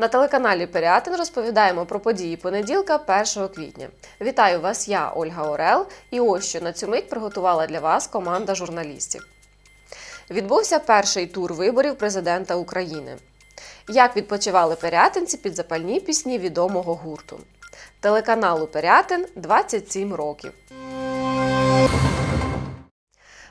На телеканалі Пирятин розповідаємо про події понеділка 1 квітня. Вітаю вас, я Ольга Орел, і ось що на цю мить приготувала для вас команда журналістів. Відбувся перший тур виборів президента України. Як відпочивали пирятинці під запальні пісні відомого гурту. Телеканалу Пирятин 27 років.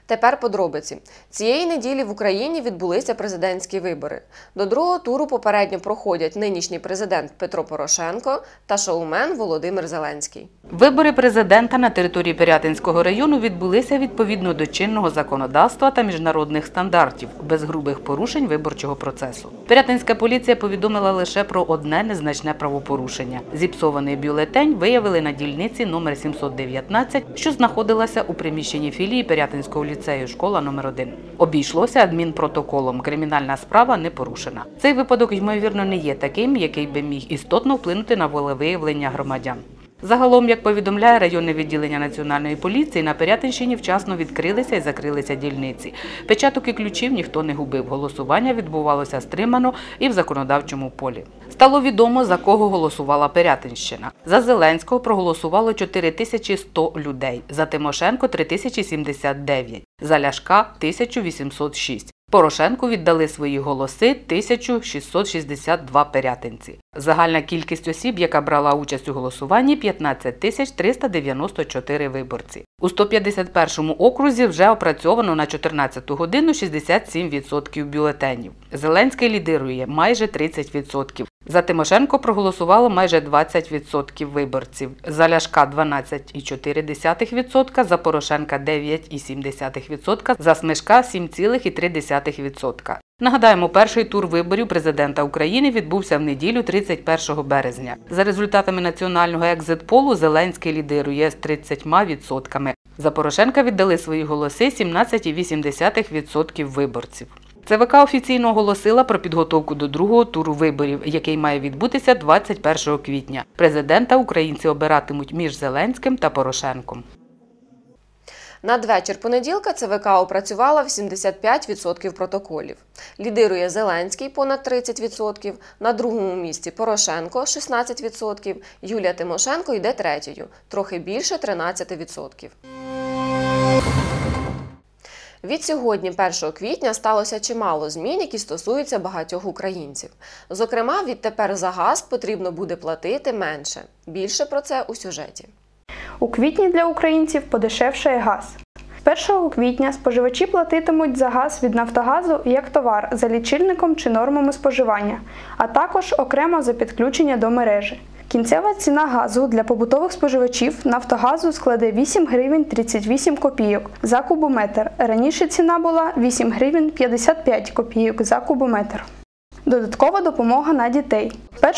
Тепер подробиці. Цієї неділі в Україні відбулися президентські вибори. До другого туру попередньо проходять нинішній президент Петро Порошенко та шоумен Володимир Зеленський. Вибори президента на території Пирятинського району відбулися відповідно до чинного законодавства та міжнародних стандартів, без грубих порушень виборчого процесу. Пирятинська поліція повідомила лише про одне незначне правопорушення. Зіпсований бюлетень виявили на дільниці номер 719, що знаходилася у приміщенні філії Пирятинського ліцею школа номер 1 Обійшлося адмінпротоколом. Кримінальна справа не порушена. Цей випадок, ймовірно, не є таким, який би міг істотно вплинути на волевиявлення громадян. Загалом, як повідомляє районне відділення національної поліції, на Пирятинщині вчасно відкрилися і закрилися дільниці. Печаток і ключів ніхто не губив. Голосування відбувалося стримано і в законодавчому полі. Стало відомо, за кого голосувала Пирятинщина. За Зеленського проголосувало 4100 людей, за Тимошенко 3079, за Ляшка 1806. Порошенку віддали свої голоси 1662 пирятинці. Загальна кількість осіб, яка брала участь у голосуванні 15 тисяч 394 виборці. У 151 окрузі вже опрацьовано на 14 годину 67% бюлетенів. Зеленський лідирує майже 30%. За Тимошенко проголосувало майже 20% виборців. За Ляшка 12,4%, за Порошенка 9,7%, за Смешка 7,3%. Нагадаємо, перший тур виборів президента України відбувся в неділю 31 березня. За результатами національного екзит-полу Зеленський лідирує з 30%. За Порошенка віддали свої голоси 17,8% виборців. ЦВК офіційно оголосила про підготовку до другого туру виборів, який має відбутися 21 квітня. Президента українці обиратимуть між Зеленським та Порошенком. Надвечір понеділка ЦВК опрацювала 85% протоколів. Лідирує Зеленський понад 30%, на другому місці Порошенко 16%, Юлія Тимошенко йде третьою, трохи більше 13%. Від сьогодні, 1 квітня, сталося чимало змін, які стосуються багатьох українців. Зокрема, відтепер за газ потрібно буде платити менше. Більше про це у сюжеті. У квітні для українців подешевшає газ. 1 квітня споживачі платитимуть за газ від Нафтогазу як товар за лічильником чи нормами споживання, а також окремо за підключення до мережі. Кінцева ціна газу для побутових споживачів Нафтогазу складе 8 гривень 38 копійок за кубометр. Раніше ціна була 8 гривень 55 копійок за кубометр. Додаткова допомога на дітей.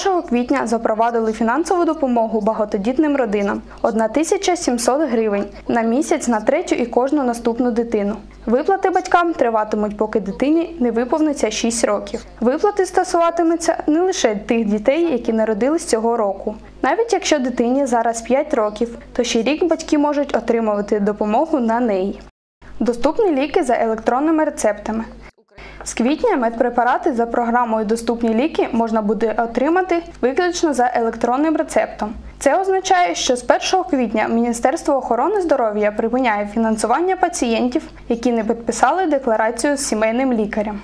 1 квітня запровадили фінансову допомогу багатодітним родинам 1700 гривень на місяць на третю і кожну наступну дитину. Виплати батькам триватимуть, поки дитині не виповниться 6 років. Виплати стосуватимуться не лише тих дітей, які народились цього року. Навіть якщо дитині зараз 5 років, то ще рік батьки можуть отримувати допомогу на неї. Доступні ліки за електронними рецептами. З квітня медпрепарати за програмою Доступні ліки можна буде отримати виключно за електронним рецептом. Це означає, що з 1 квітня Міністерство охорони здоров'я припиняє фінансування пацієнтів, які не підписали декларацію з сімейним лікарем.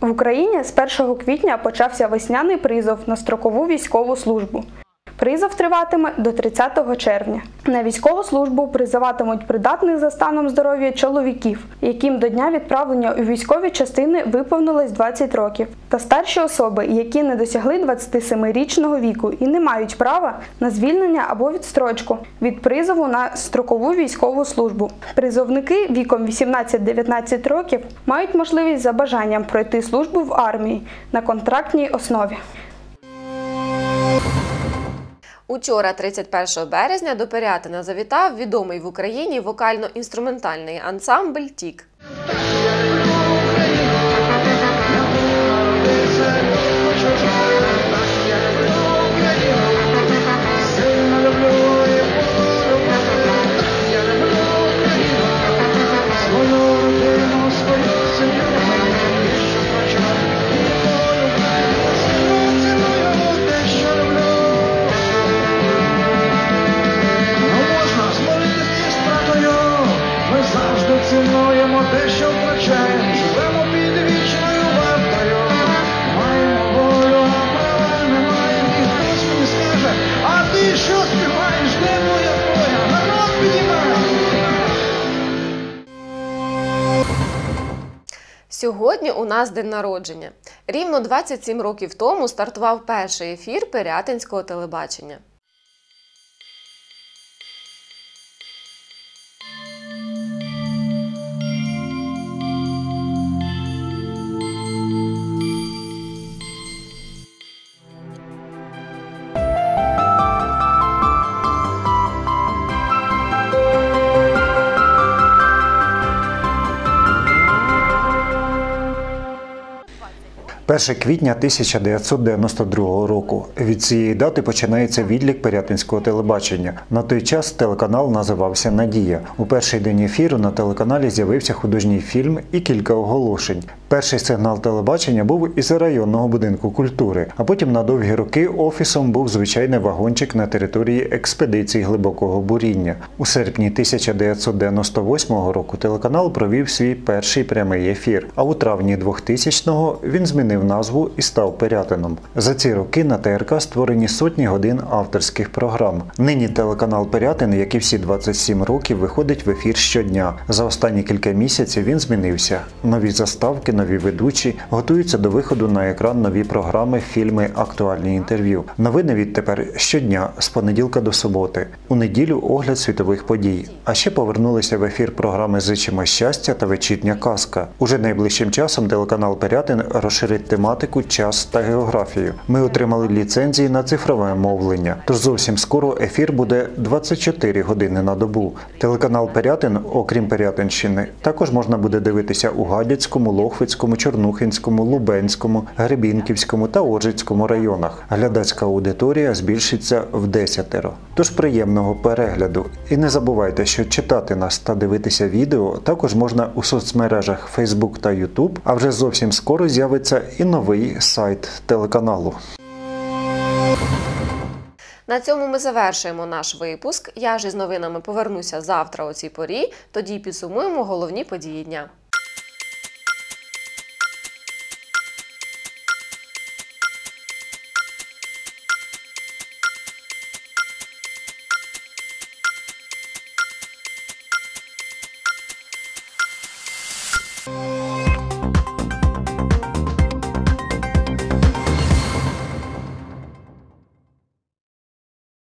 В Україні з 1 квітня почався весняний призов на строкову військову службу. Призов триватиме до 30 червня. На військову службу призиватимуть придатних за станом здоров'я чоловіків, яким до дня відправлення у військові частини виповнилось 20 років, та старші особи, які не досягли 27-річного віку і не мають права на звільнення або відстрочку від призову на строкову військову службу. Призовники віком 18-19 років мають можливість за бажанням пройти службу в армії на контрактній основі. Учора, 31 березня, до Пирятина завітав відомий в Україні вокально-інструментальний ансамбль Тік. Сьогодні у нас день народження. Рівно 27 років тому стартував перший ефір Пирятинського телебачення. Перше квітня 1992 року. Від цієї дати починається відлік Пирятинського телебачення. На той час телеканал називався Надія. У перший день ефіру на телеканалі з'явився художній фільм і кілька оголошень. Перший сигнал телебачення був із районного будинку культури, а потім на довгі роки офісом був звичайний вагончик на території експедиції глибокого буріння. У серпні 1998 року телеканал провів свій перший прямий ефір. А у травні 2000-го він змінив назву і став Пирятином. За ці роки на ТРК створені сотні годин авторських програм. Нині телеканал Пирятин, як і всі 27 років, виходить в ефір щодня. За останні кілька місяців він змінився. Нові заставки, нові ведучі готуються до виходу на екран нові програми, фільми, актуальні інтерв'ю. Новини відтепер щодня з понеділка до суботи. У неділю огляд світових подій. А ще повернулися в ефір програми Зичимо щастя та вечірня казка. Уже найближчим часом телеканал Пирятин розширить тематику, час та географію. Ми отримали ліцензії на цифрове мовлення. Тож зовсім скоро ефір буде 24 години на добу. Телеканал Пирятин, окрім Пирятинщини, також можна буде дивитися у Гадяцькому, Лохвицькому, Чорнухинському, Лубенському, Гребінківському та Оржицькому районах. Глядацька аудиторія збільшиться в десятеро. Тож приємного перегляду. І не забувайте, що читати нас та дивитися відео також можна у соцмережах Facebook та YouTube, а вже зовсім скоро з'явиться і новий сайт телеканалу. На цьому ми завершуємо наш випуск. Я ж із новинами повернуся завтра о цій порі. Тоді підсумуємо головні події дня.